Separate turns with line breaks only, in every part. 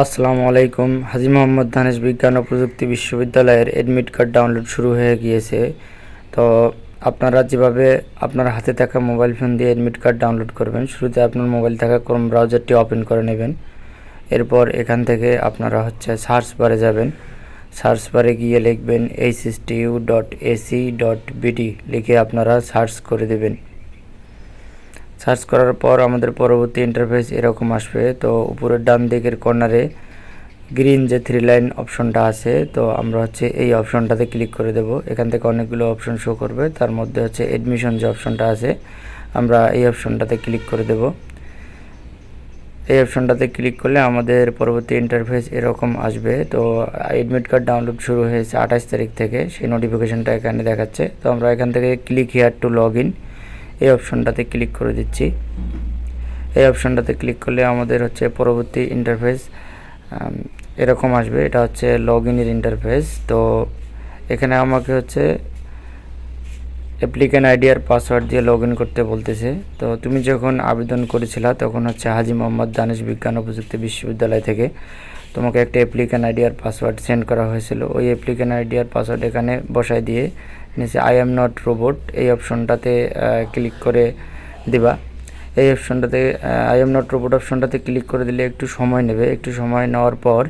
আসসালামু আলাইকুম। হাজি মোহাম্মদ ধানেশ বিজ্ঞান ও প্রযুক্তি বিশ্ববিদ্যালয়ের অ্যাডমিট কার্ড ডাউনলোড শুরু হয়ে গিয়েছে। তো আপনারা যেভাবে আপনার হাতে থাকা মোবাইল ফোন দিয়ে অ্যাডমিট কার্ড ডাউনলোড করবেন, শুরুতে আপনার মোবাইল থাকা ক্রোম ব্রাউজারটি ওপেন করে নেবেন। এরপর এখান থেকে আপনারা হচ্ছে সার্চ বারে যাবেন। সার্চ বারে গিয়ে লিখবেন HSTU dot AC dot BD লিখে আপনারা সার্চ করে দেবেন। সার্চ করার পর আমাদের পরবর্তী ইন্টারফেস এরকম আসবে। তো উপরের ডান দিকের কর্নারে গ্রিন যে থ্রি লাইন অপশনটা আছে, তো আমরা হচ্ছে এই অপশনটাতে ক্লিক করে দেব। এখান থেকে অনেকগুলো অপশন শো করবে। তার মধ্যে হচ্ছে এডমিশন যে অপশনটা আছে, আমরা এই অপশনটাতে ক্লিক করে দেব। এই অপশনটাতে ক্লিক করলে আমাদের পরবর্তী ইন্টারফেস এরকম আসবে। তো এডমিট কার্ড ডাউনলোড শুরু হয়েছে আঠাশ তারিখ থেকে। সেই নোটিফিকেশনটা এখানে দেখাচ্ছে। তো আমরা এখান থেকে click here to log in এই অপশনটাতে ক্লিক করে দিচ্ছি। এই অপশনটাতে ক্লিক করলে আমাদের হচ্ছে পরবর্তী ইন্টারফেস এরকম আসবে। এটা হচ্ছে লগ ইনের ইন্টারফেস তো এখানে আমাকে হচ্ছে অ্যাপ্লিক্যান্ট আইডি আর পাসওয়ার্ড দিয়ে লগ করতে বলতেছে। তো তুমি যখন আবেদন করেছিলা, তখন হচ্ছে হাজি মোহাম্মদ দানেশ বিজ্ঞান ও প্রযুক্তি বিশ্ববিদ্যালয় থেকে তোমাকে একটা অ্যাপ্লিক্যান্ট আইডি আর পাসওয়ার্ড সেন্ড করা হয়েছিল। ওই অ্যাপ্লিক্যান্ট আইডি আর পাসওয়ার্ড এখানে বসায় দিয়ে নিচে আই এম নট রোবট এই অপশনটাতে ক্লিক করে দিবা। এই অপশনটাতে আই এম নট রোবট অপশনটাতে ক্লিক করে দিলে একটু সময় নেবে। একটু সময় নেওয়ার পর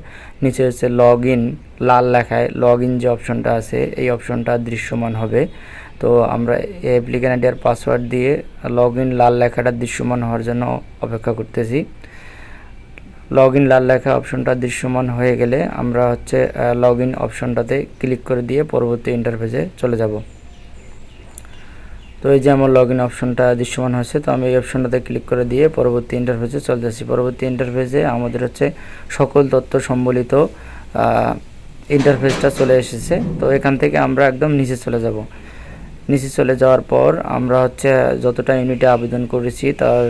নিচে হচ্ছে লগ ইন লাল লেখায় লগ ইন যে অপশনটা আছে, এই অপশনটা দৃশ্যমান হবে। তো আমরা অ্যাপ্লিক্যান্ট আইডি আর পাসওয়ার্ড দিয়ে লগ ইন লাল লেখাটা দৃশ্যমান হওয়ার জন্য অপেক্ষা করতেছি। লগ ইন লাল লেখা অপশনটা দৃশ্যমান হয়ে গেলে আমরা হচ্ছে লগ ইন অপশনটাতে ক্লিক করে দিয়ে পরবর্তী ইন্টারফেসে চলে যাব। তো এই যে আমার লগ ইন অপশনটা দৃশ্যমান হয়েছে, তো আমি এই অপশনটাতে ক্লিক করে দিয়ে পরবর্তী ইন্টারফেসে চলতেছি পরবর্তী ইন্টারফেসে আমাদের হচ্ছে সকল তথ্য সম্বলিত ইন্টারফেসটা চলে এসেছে। তো এখান থেকে আমরা একদম নিচে চলে যাব। নিচে চলে যাওয়ার পর আমরা হচ্ছে যতটা ইউনিটে আবেদন করেছি তার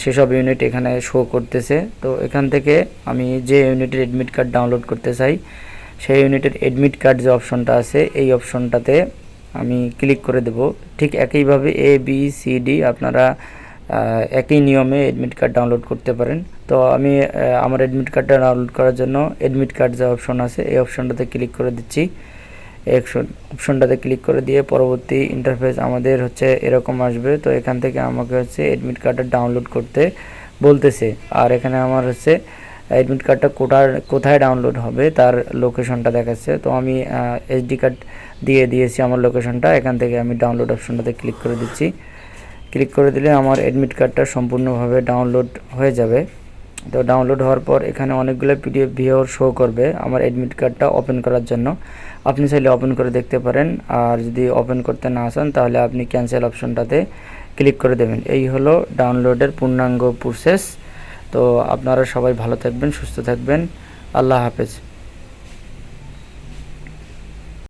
সেসব ইউনিট এখানে শো করতেছে। তো এখান থেকে আমি যে ইউনিটের এডমিট কার্ড ডাউনলোড করতে চাই, সেই ইউনিটের এডমিট কার্ড যে অপশনটা আছে, এই অপশনটাতে আমি ক্লিক করে দেব। ঠিক একইভাবে এ বি সি ডি আপনারা একই নিয়মে এডমিট কার্ড ডাউনলোড করতে পারেন। তো আমি আমার এডমিট কার্ডটা ডাউনলোড করার জন্য এডমিট কার্ড যে অপশন আছে, এই অপশনটাতে ক্লিক করে দিচ্ছি। অপশনটাতে ক্লিক করে দিয়ে পরবর্তী ইন্টারফেস আমাদের হচ্ছে এরকম আসবে। তো এখান থেকে আমাকে হচ্ছে এডমিট কার্ডটা ডাউনলোড করতে বলতেছে। আর এখানে আমার হচ্ছে এডমিট কার্ডটা কোটার, কোথায় ডাউনলোড হবে তার লোকেশনটা দেখাচ্ছে। তো আমি এসডি কার্ড দিয়ে দিয়েছি আমার লোকেশনটা এখান থেকে আমি ডাউনলোড অপশনটাতে ক্লিক করে দিচ্ছি। ক্লিক করে দিলে আমার এডমিট কার্ডটা সম্পূর্ণভাবে ডাউনলোড হয়ে যাবে। তো ডাউনলোড হওয়ার পর এখানে অনেকগুলো পিডিএফ ভিওর শো করবে আমার এডমিট কার্ডটা ওপেন করার জন্য। আপনি চাইলে ওপেন করে দেখতে পারেন। আর যদি ওপেন করতে না আসেন তাহলে আপনি ক্যান্সেল অপশনটাতে ক্লিক করে দেবেন। এই হলো ডাউনলোডের পূর্ণাঙ্গ প্রসেস তো আপনারা সবাই ভালো থাকবেন, সুস্থ থাকবেন। আল্লাহ হাফেজ।